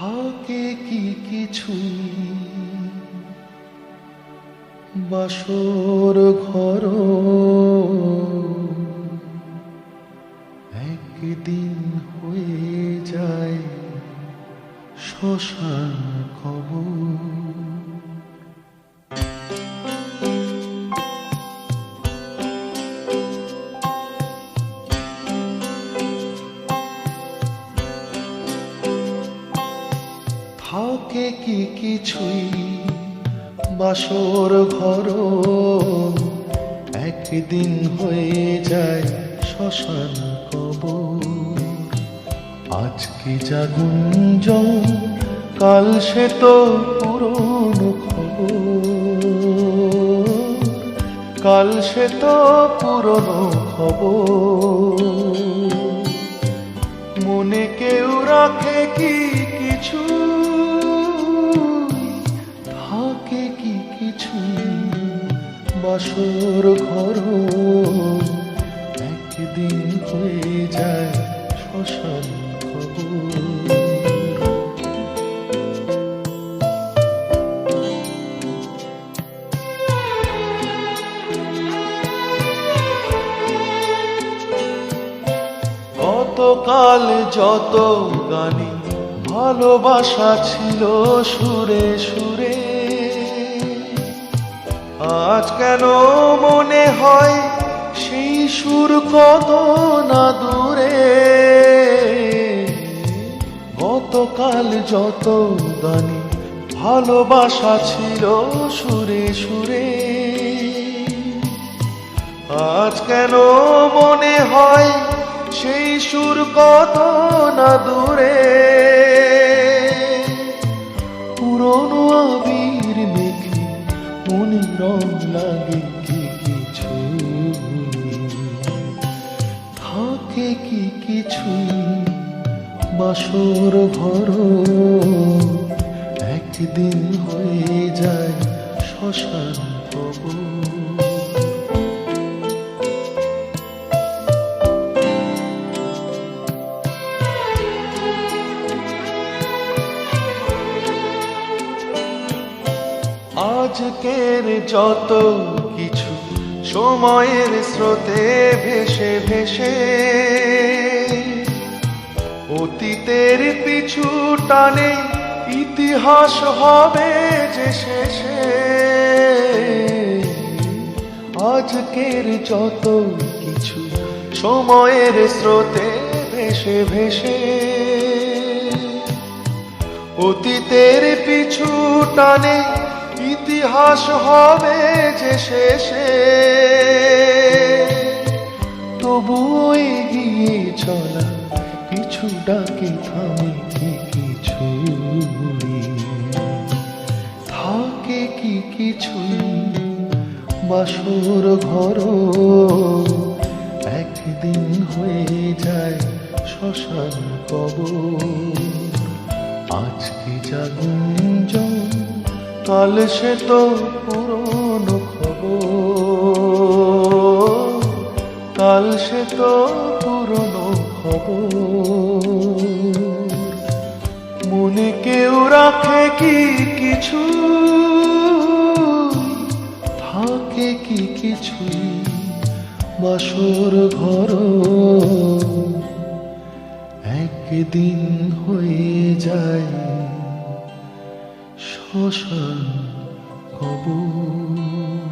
থাকে কি কিছু? বাসর ঘর। একদিন হয়ে যায় শ্মশান কবর থাকে কি কিছুই? বাসর ঘর একদিন হয়ে যায় শ্মশান কবর। আজকে যা জাগুঞ্জ কাল সে তো পুরনো খবর। কাল সে তো পুরনো খবর। মনে কেউ রাখে কি কিছু? বাসর ঘর একদিন হয়ে যায় শ্মশান গতকাল যত গানে ভালোবাসা ছিল সুরে সুরে আজ কেন মনে হয় সেই সুর কত না দূরে? গতকাল যত গানে ভালোবাসা ছিল সুরে সুরে। আজ কেন মনে হয় সেই সুর কত না দূরে? পুরনো মেখে মনে রং লাগে কি কিছু? থাকে কি কিছু? বাসর ভর। একদিন হয়ে যায় শ্মশান কবর। আজকের যত কিছু সময়ের স্রোতে ভেসে ভেসে। অতীতের পিছু টানে ইতিহাস হবে যে শেষে। আজকের যত কিছু সময়ের স্রোতে ভেসে ভেসে। অতীতের পিছু টানে ইতিহাস হবে যে শেষে। তবুও এগিয়ে চলা, পিছু ডাকে থামে কি কিছু থাকে কি কিছু বাসর ঘর, একদিন হয়ে যায় শ্মশান কবর। আজকে জাগুঞ্জ কাল সে তো পুরনো খবর। কাল সে তো পুরনো খবর। মনে কেউ রাখে কি কিছু? থাকে কি কিছুই বাসর ঘর। একদিন হয়ে যায়। 说声我不